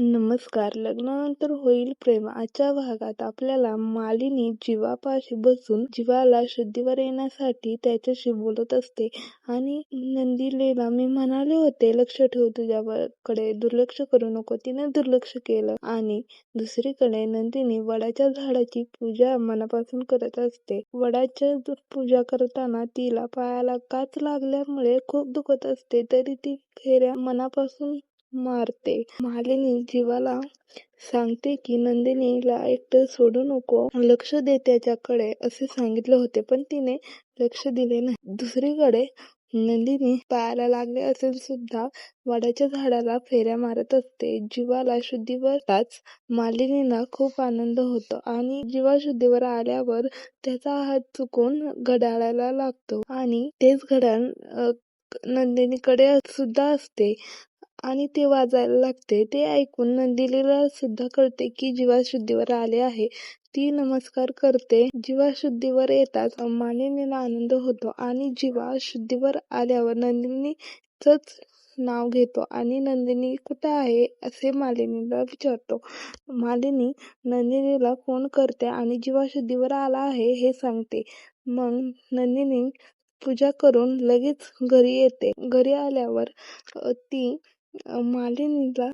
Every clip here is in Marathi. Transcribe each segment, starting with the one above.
नमस्कार. लग्नानंतर होईल प्रेम. आजच्या भागात आपल्याला मालिनी जीवापाशी बसून जीवाला शुद्धीवर येण्यासाठी त्याच्याशी बोलत असते. आणि नंदिनीला मी म्हणाले होते लक्ष ठेव तुझ्याकडे दुर्लक्ष करू नको. तिने दुर्लक्ष केलं. आणि दुसरीकडे नंदिनी वडाच्या झाडाची पूजा मनापासून करत असते. वडाच्या पूजा करताना तिला पायाला काच लागल्यामुळे खूप दुखत असते. तरी ती फेऱ्या मनापासून मारते. मालिनी जीवाला सांगते की नंदिनीला एकटं सोडू नको लक्ष दे त्याच्याकडे असे सांगितले होते पण तिने लक्ष दिले नाही. दुसरीकडे नंदिनी पायाला लागले असेल सुद्धा वडाच्या झाडाला फेऱ्या मारत असते. जीवाला शुद्धीवरच मालिनीला खूप आनंद होतो आणि जीवा शुद्धीवर आल्यावर त्याचा हात चुकून घड्याळाला लागतो. आणि तेच घड्याळ नंदिनीकडे सुद्धा असते. आणि ते वाजायला लागते. ते ऐकून नंदिनीला सुद्धा कळते की जीवा शुद्धीवर आले आहे. ती नमस्कार करते. जीवा शुद्धीवर येताच मालिनीला आनंद होतो आणि जीवा शुद्धीवर आल्यावर नंदिनीच नाव घेतो आणि नंदिनी कुठं आहे असे मालिनीला विचारतो. मालिनी नंदिनीला फोन करते आणि जीवा शुद्धीवर आला आहे हे सांगते. मग नंदिनी पूजा करून लगेच घरी येते. घरी आल्यावर ती मालिनीला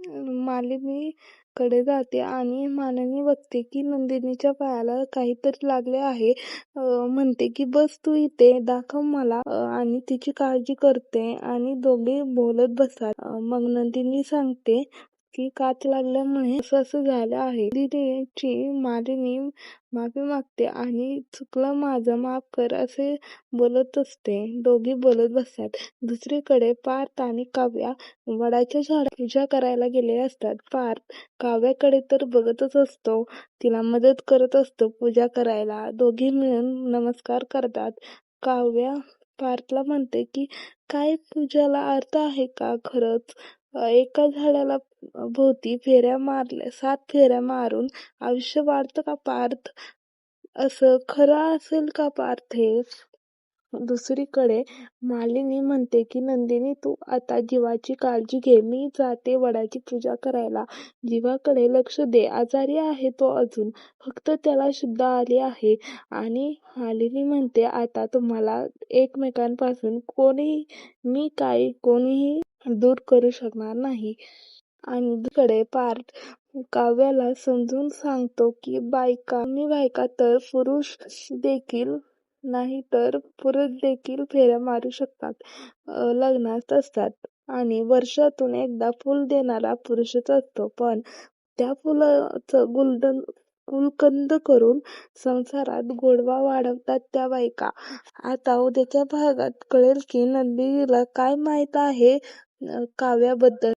मालिनीकडे जाते आणि मालिनी बघते की नंदिनीच्या पायाला काहीतरी लागले आहे. म्हणते की बस तू इथे दाखव मला आणि तिची काळजी करते. आणि दोघे बोलत बसतात मग नंदिनी सांगते की काच लागल्यामुळे असं असं झालं आहे. दिदीची मालिनी माफी मागते आणि चुकलं माझं माफ कर असे बोलत असते. दोघी बोलत बसतात. दुसरीकडे पार्थ आणि काव्या वडाच्या झाड पूजा करायला गेले असतात. पार्थ काव्याकडे तर बघतच असतो. तिला मदत करत असतो पूजा करायला. दोघी मिळून नमस्कार करतात. काव्या पार्थला म्हणते की काय पूजाला अर्थ आहे का खरंच? एका झाडाला भोवती फेऱ्या मारल्या सात फेऱ्या मारून आयुष्य वाढतं का पार्थ? असं खरं असेल का पार्थ हे? दुसरीकडे मालिनी म्हणते की नंदिनी तू आता जीवाची काळजी घे. मी जाते वडाची पूजा करायला. जीवाकडे लक्ष दे. आजारी आहे तो अजून. फक्त त्याला शुद्ध आली आहे. आणि मालिनी म्हणते आता तुम्हाला एकमेकांपासून कोणी मी काय कोणीही दूर करू शकणार नाही. आणि दुसरीकडे पार्थ काव्याला समजून सांगतो की बायका मी बायका तर पुरुष देखील नाही तर पुरुष देखील फेऱ्या मारू शकतात लग्नात असतात. आणि वर्षातून एकदा फुल देणारा पुरुषच असतो. पण त्या फुलाचं गुलदन गुलकंद करून संसारात गोडवा वाढवतात त्या बायका. आता उद्याच्या भागात कळेल की नंदीला काय माहीत आहे? काव्याबद्दल.